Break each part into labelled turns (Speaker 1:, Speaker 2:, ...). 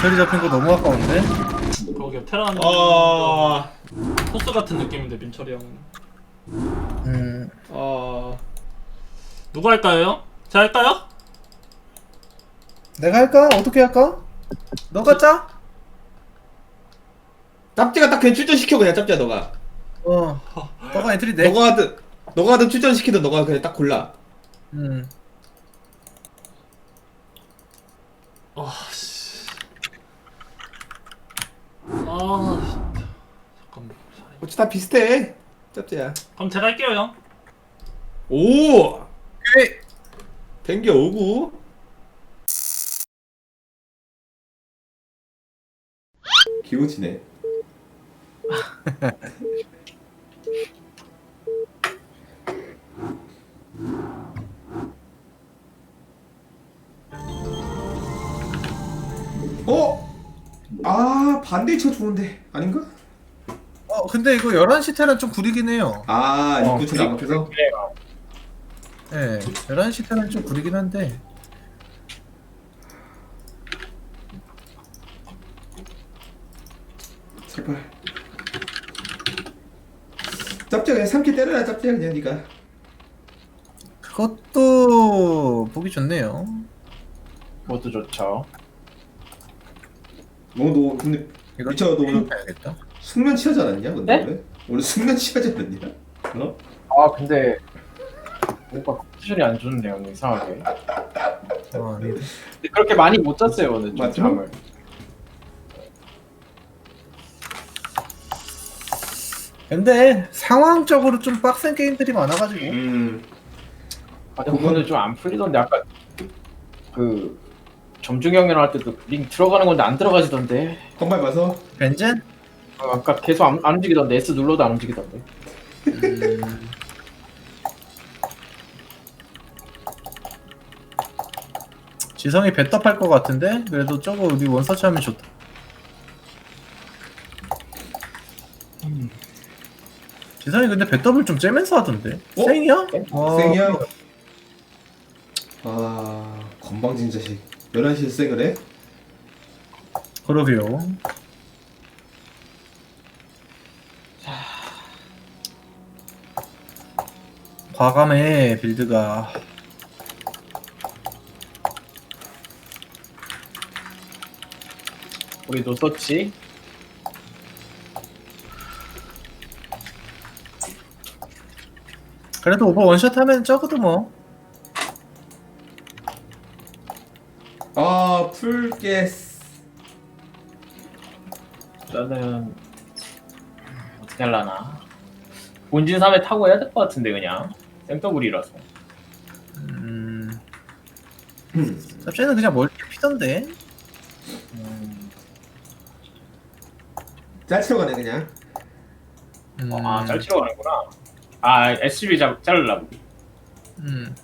Speaker 1: 경찰이 잡힌 거 너무 아까운데?
Speaker 2: 그러게 테란
Speaker 3: 아,
Speaker 2: 토스 같은 느낌인데 민철이 형은
Speaker 1: 음
Speaker 3: 아,
Speaker 2: 누가 할까요? 제가 할까요?
Speaker 1: 내가 할까? 어떻게 할까? 너가 짜?
Speaker 3: 짭지가 딱 그냥 출전시켜 그냥 짭지야 너가.
Speaker 1: 어 너가 엔트리 내
Speaker 3: 너가 하든 너가 하든 출전시키든 너가 그냥 딱 골라.
Speaker 1: 음.
Speaker 2: 아 씨 아 잠깐만
Speaker 3: 어찌 다 비슷해. 짭지야.
Speaker 2: 그럼 제가 할게요 형
Speaker 3: 오,
Speaker 1: 오케이
Speaker 3: 댕겨 오구. 기우지네. 아쳐 좋은데 아닌가?
Speaker 1: 어 근데 이거 11시 테란 좀 구리긴 해요
Speaker 3: 아
Speaker 1: 어,
Speaker 3: 입구 쪽 앞에서
Speaker 1: 예 11시 테란 좀 구리긴 한데
Speaker 3: 제발. 짭지야 그냥 3킬 때려라 짭지야 그냥 니가.
Speaker 1: 그것도 보기 좋네요
Speaker 4: 모두 좋죠.
Speaker 3: 너너 근데
Speaker 1: 이거
Speaker 3: 미쳐, 너 오늘-
Speaker 1: 봐야겠다
Speaker 3: 숙면 취하지 않았냐 근데
Speaker 4: 네?
Speaker 3: 원래? 오늘 숙면 취하지 않았냐? 어?
Speaker 4: 아 근데 뭔가 컨디션이 안 좋네요 이상하게.
Speaker 1: 어, 아니,
Speaker 4: 근데 그렇게 많이 못 잤어요 오늘 좀
Speaker 3: 맞죠?
Speaker 4: 잠을.
Speaker 1: 근데 상황적으로 좀 빡센 게임들이 많아가지고
Speaker 3: 음.
Speaker 4: 아 근데 오늘 좀 안 풀리던데 아까 그 점중 형이랑 할 때도 링 들어가는 건데 안 들어가지던데.
Speaker 3: 컴바인 봐서
Speaker 1: 벤젠?
Speaker 4: 어, 아까 계속 안, 안 움직이던데 S 눌러도 안 움직이던데.
Speaker 1: 음. 지성이 배떡 할 것 같은데 그래도 저거 우리 원서치 하면 좋다 지성이 근데 배떡을 좀 째면서 하던데
Speaker 3: 어?
Speaker 1: 생이야? 와,
Speaker 3: 생이야? 아 건방진 자식 11시에 생을 해?
Speaker 1: 그러게요 과감해 빌드가.
Speaker 4: 우리 노서치.
Speaker 1: 그래도 오버 원샷 하면 적어도 뭐
Speaker 3: 아 풀게스
Speaker 4: 저는 어떻게 할라나. 본진 3에 타고 해야 될 것 같은데 그냥 생더블이라서.
Speaker 1: 음...
Speaker 3: 음.
Speaker 1: 짭쟤는 그냥 멀티 피던데
Speaker 4: 음,
Speaker 3: 짤 채워가네 그냥
Speaker 1: 음...
Speaker 4: 아, 잘 치러 가는구나. 아, SB 잡, 자르려고.
Speaker 1: 음...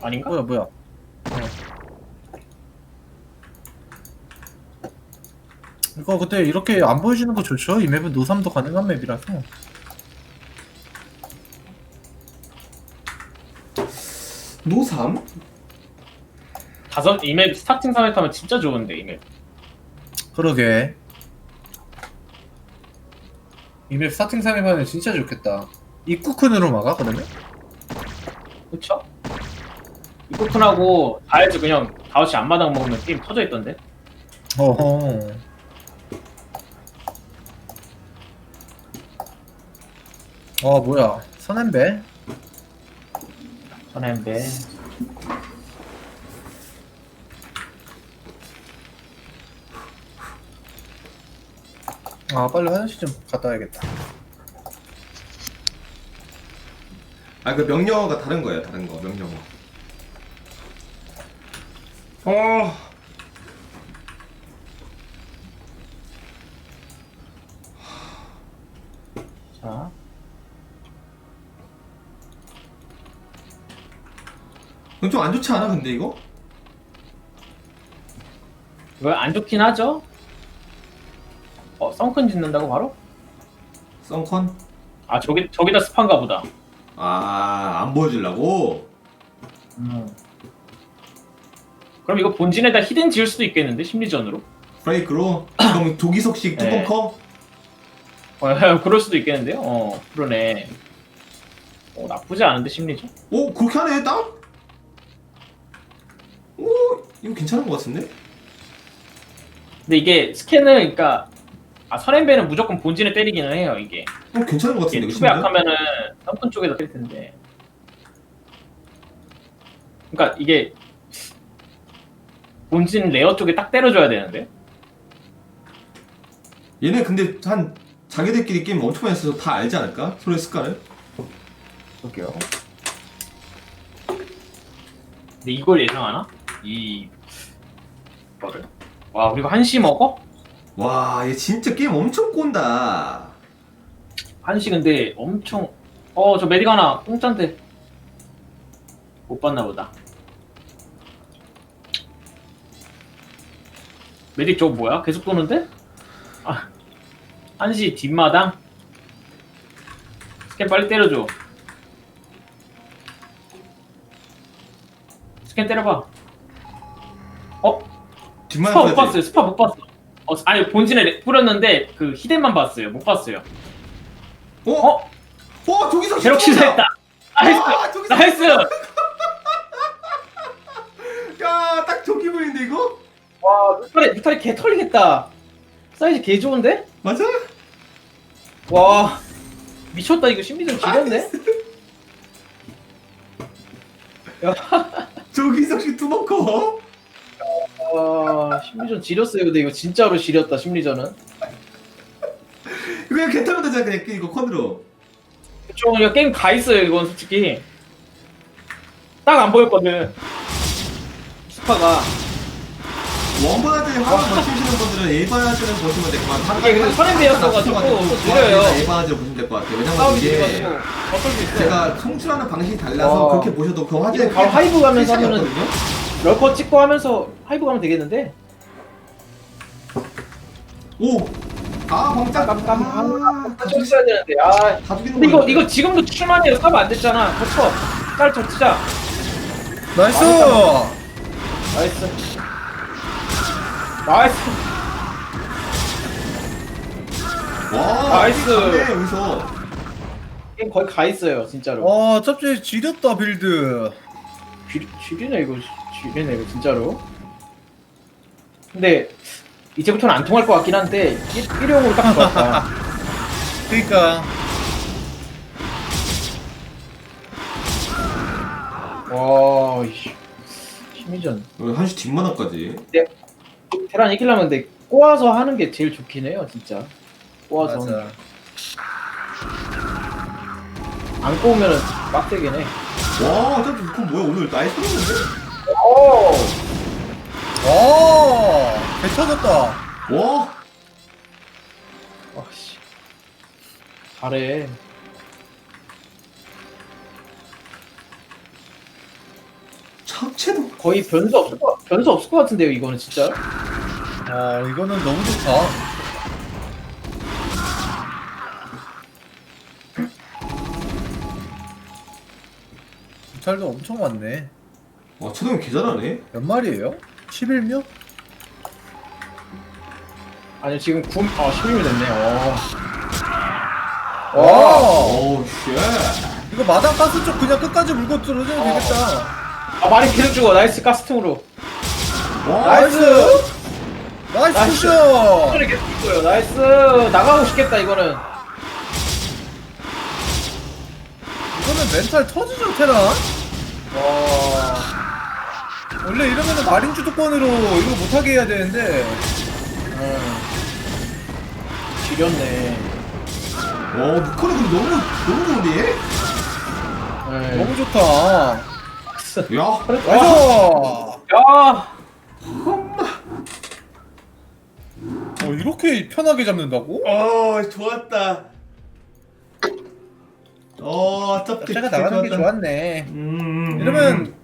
Speaker 4: 아닌가?
Speaker 1: 뭐야 뭐야 이거 그때 이렇게 안 보여주는 거 좋죠 이 맵은 노삼도 가능한 맵이라서
Speaker 3: 노삼?
Speaker 4: 다섯, 이맵 스타팅 3회 타면 진짜 좋은데, 이맵.
Speaker 1: 그러게 이 맵 스타팅 3회 하면 진짜 좋겠다 입구큰으로 막아 그러면?
Speaker 4: 그쵸? 이코쿤하고 다이즈 그냥 5시 앞마당 먹으면 게임 터져 있던데?
Speaker 1: 어허 어 뭐야. 선앤배
Speaker 4: 선행배.
Speaker 1: 아 빨리 화장실 좀 갔다 와야겠다.
Speaker 3: 아 그 명령어가 다른 거예요 다른 거 명령어. 어.
Speaker 4: 자.
Speaker 3: 좀 안 좋지 않아 근데 이거?
Speaker 4: 이거 안 좋긴 하죠. 어 썬큰 짓는다고 바로?
Speaker 3: 썬컨?
Speaker 4: 아 저기 저기다 습한가 보다.
Speaker 3: 아 안 보여주려고?
Speaker 4: 그럼 이거 본진에다 히든 지을 수도 있겠는데 심리전으로?
Speaker 3: 프레이크로? 그럼 도기석식 뚜껑
Speaker 4: 네.
Speaker 3: 커?
Speaker 4: 어, 그럴 수도 있겠는데요. 어 그러네. 어 나쁘지 않은데 심리전?
Speaker 3: 오 그렇게 하네 딱? 오 이거 괜찮은 것 같은데?
Speaker 4: 근데 이게 스캔은 그러니까 아 선앤배는 무조건 본진에 때리기는 해요 이게.
Speaker 3: 어 괜찮은 것 같은데
Speaker 4: 이게
Speaker 3: 이거
Speaker 4: 투배
Speaker 3: 심지어?
Speaker 4: 약하면은 썬큰 쪽에다 때릴 텐데. 그러니까 이게 본진 레어 쪽에 딱 때려줘야 되는데.
Speaker 3: 얘네 근데 한 자기들끼리 게임 엄청 많이 해서 다 알지 않을까? 서로의 습관을?
Speaker 4: 볼게요. 근데 이걸 예상하나? 이 거를. 와 그리고 한시 먹어?
Speaker 3: 와, 얘 진짜 게임 엄청 꼰다.
Speaker 4: 한시 근데 엄청 어 저 메딕 하나 공짜인데 못 봤나 보다. 메딕 저거 뭐야? 계속 도는데? 아 한시 뒷마당? 스캔 빨리 때려줘. 스캔 때려봐. 어?
Speaker 3: 뒷만
Speaker 4: 스파 못 봤어요. 스파 못 봤어. 어, 아니 본진에 레- 뿌렸는데 그 히덴만 봤어요. 못 봤어요.
Speaker 3: 어?
Speaker 4: 어?
Speaker 3: 어, 저기서
Speaker 4: 제럭 시사했다. 나이스.
Speaker 3: 아, 저기서
Speaker 4: 나이스.
Speaker 3: 야, 딱 저기 보이는데 이거?
Speaker 4: 와 뮤탈이 뮤탈이 개 털리겠다. 사이즈 개 좋은데?
Speaker 3: 맞아?
Speaker 4: 와 미쳤다 이거 심리전 지렸네.
Speaker 3: 저기서 시 투버커?
Speaker 4: 와 심리전 지렸어요. 근데 이거 진짜로 지렸다 심리전은.
Speaker 3: 이거 그냥 개타면 되잖아, 그냥 이거 컨으로.
Speaker 4: 그쵸 이거 게임 가 있어요 이건 솔직히. 딱 안 보였거든. 스파가.
Speaker 3: 원바나즈를 하나 더 치시는 분들은 에바나즈를 보시면 될 것 같아요.
Speaker 4: 이게 그냥 선행배였어가지고 느려요.
Speaker 3: 에바나즈를 보시면 될것 같아요. 왜냐면 이게
Speaker 4: 들어가지고 어쩔 수 있어요.
Speaker 3: 제가 송출하는 방식이 달라서
Speaker 4: 와.
Speaker 3: 그렇게 보셔도 그 화질이
Speaker 4: 이거 바로 하이브 가면서 하면은. 럴커 찍고 하면서 하이브 가면 되겠는데?
Speaker 3: 오! 아, 방짝!
Speaker 4: 깜깜
Speaker 3: 아,
Speaker 4: 다좀
Speaker 3: 죽이-
Speaker 4: 써야 되는데 아
Speaker 3: 다 죽이는
Speaker 4: 근데 이거. 이거 지금도 출만이에요 사면 안 됐잖아 거쳐 깔 젖히자
Speaker 1: 나이스!
Speaker 4: 나이스 나이스
Speaker 3: 와,
Speaker 4: 나이스.
Speaker 3: 여기서.
Speaker 4: 게임 거의 가 있어요 진짜로
Speaker 1: 와, 짭지 지렸다, 빌드.
Speaker 4: 쥐, 쥐리네 이거 쥐리네 이거 진짜로? 근데 이제부터는 안 통할 것 같긴 한데 일- 일용으로 딱 좋았다.
Speaker 1: 그니까.
Speaker 4: 와 이씨. 심리전.
Speaker 3: 한시 뒷마당까지.
Speaker 4: 테란 이기려면 근데 꼬아서 하는 게 제일 좋긴 해요 진짜. 꼬아서
Speaker 1: 맞아.
Speaker 4: 안 꼬우면은 빡세긴 해
Speaker 3: 와, 저 그건 뭐야 오늘 나이스 했는데?
Speaker 4: 오!
Speaker 1: 오! 개 터졌다.
Speaker 3: 와,
Speaker 4: 아씨 잘해
Speaker 3: 참채도.
Speaker 4: 거의 변수 없을 거 변수 없을 것 같은데요 이거는 진짜
Speaker 1: 어, 이거는 너무 좋다. 잘도 엄청 많네.
Speaker 3: 와, 채동이 개 잘하네.
Speaker 1: 몇 마리예요? 11명?
Speaker 4: 아니 지금 9, 아 11미 됐네 어.
Speaker 1: 와!
Speaker 3: 오우, 쉣.
Speaker 1: 이거 마당 가스 쪽 그냥 끝까지 물고 들어줘도
Speaker 4: 어.
Speaker 1: 되겠다.
Speaker 4: 아 많이 계속 죽어 나이스 가스통으로
Speaker 3: 와,
Speaker 1: 나이스! 나이스
Speaker 4: 나이스.
Speaker 1: 쿠션!
Speaker 4: 소리 계속 죽어요 나이스 나가고 싶겠다 이거는
Speaker 1: 이거는 멘탈 터지죠, 테라?
Speaker 4: 와
Speaker 1: 원래 이러면은 마린 주도권으로 이거 못하게 해야 되는데.
Speaker 4: 음. 지렸네
Speaker 3: 와, 무커는 근데 너무, 너무 좋은데, 얘?
Speaker 4: 네.
Speaker 1: 너무 좋다.
Speaker 3: 야,
Speaker 1: 나이스!
Speaker 4: 야
Speaker 1: 어, 이렇게 편하게 잡는다고?
Speaker 3: 어, 좋았다. 어, 짭게
Speaker 1: 제가 나가는 게 좋았네.
Speaker 3: 음, 음,
Speaker 1: 이러면